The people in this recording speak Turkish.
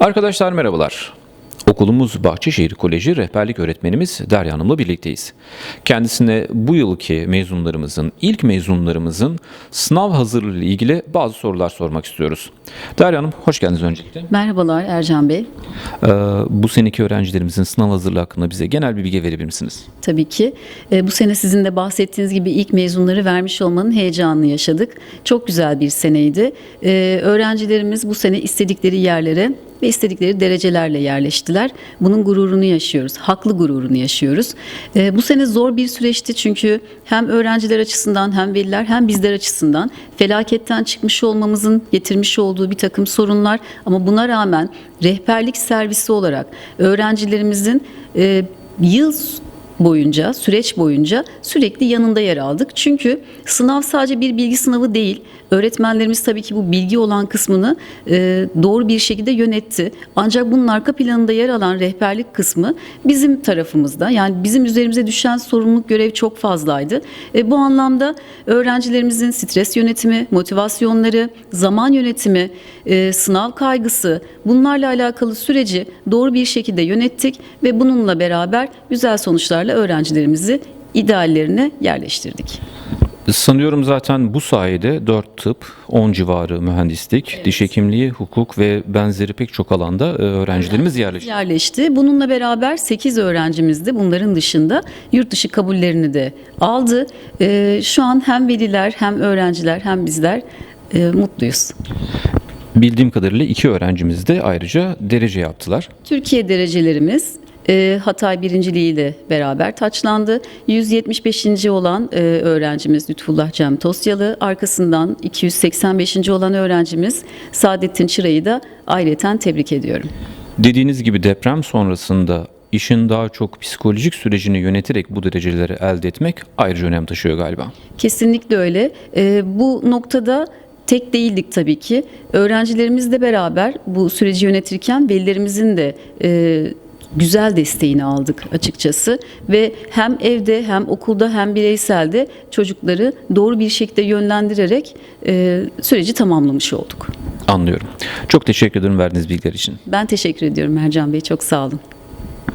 Arkadaşlar merhabalar. Okulumuz Bahçeşehir Koleji rehberlik öğretmenimiz Derya Hanım'la birlikteyiz. Kendisine bu yılki mezunlarımızın, ilk mezunlarımızın sınav hazırlığı ile ilgili bazı sorular sormak istiyoruz. Derya Hanım hoş geldiniz öncelikle. Merhabalar Ercan Bey. Ee, bu seneki öğrencilerimizin sınav hazırlığı hakkında bize genel bir bilgi verebilir misiniz? Tabii ki e, bu sene sizin de bahsettiğiniz gibi ilk mezunları vermiş olmanın heyecanını yaşadık. Çok güzel bir seneydi. E, öğrencilerimiz bu sene istedikleri yerlere ve istedikleri derecelerle yerleştiler. Bunun gururunu yaşıyoruz. Haklı gururunu yaşıyoruz. E, bu sene zor bir süreçti çünkü hem öğrenciler açısından hem veliler hem bizler açısından felaketten çıkmış olmamızın getirmiş olduğu bir takım sorunlar ama buna rağmen rehberlik servisi olarak öğrencilerimizin e, yıl boyunca, süreç boyunca sürekli yanında yer aldık. Çünkü sınav sadece bir bilgi sınavı değil. Öğretmenlerimiz tabii ki bu bilgi olan kısmını e, doğru bir şekilde yönetti. Ancak bunun arka planında yer alan rehberlik kısmı bizim tarafımızda. Yani bizim üzerimize düşen sorumluluk görev çok fazlaydı. E, bu anlamda öğrencilerimizin stres yönetimi, motivasyonları, zaman yönetimi, e, sınav kaygısı bunlarla alakalı süreci doğru bir şekilde yönettik ve bununla beraber güzel sonuçlarla öğrencilerimizi ideallerine yerleştirdik. Sanıyorum zaten bu sayede 4 tıp, 10 civarı mühendislik, diş hekimliği, hukuk ve benzeri pek çok alanda e, öğrencilerimiz yerleşti. Yerleşti. Bununla beraber 8 öğrencimiz de bunların dışında yurt dışı kabullerini de aldı. E, şu an hem veliler hem öğrenciler hem bizler e, mutluyuz. Bildiğim kadarıyla iki öğrencimiz de ayrıca derece yaptılar. Türkiye derecelerimiz e, Hatay birinciliği ile beraber taçlandı. 175. olan e, öğrencimiz Lütfullah Cem Tosyalı, arkasından 285. olan öğrencimiz Saadettin Çıra'yı da ayrıca tebrik ediyorum. Dediğiniz gibi deprem sonrasında işin daha çok psikolojik sürecini yöneterek bu dereceleri elde etmek ayrıca önem taşıyor galiba. Kesinlikle öyle. E, bu noktada tek değildik tabii ki. Öğrencilerimizle beraber bu süreci yönetirken velilerimizin de e, güzel desteğini aldık açıkçası ve hem evde hem okulda hem bireyselde çocukları doğru bir şekilde yönlendirerek e, süreci tamamlamış olduk. Anlıyorum. Çok teşekkür ederim verdiğiniz bilgiler için. Ben teşekkür ediyorum Ercan Bey. Çok sağ olun.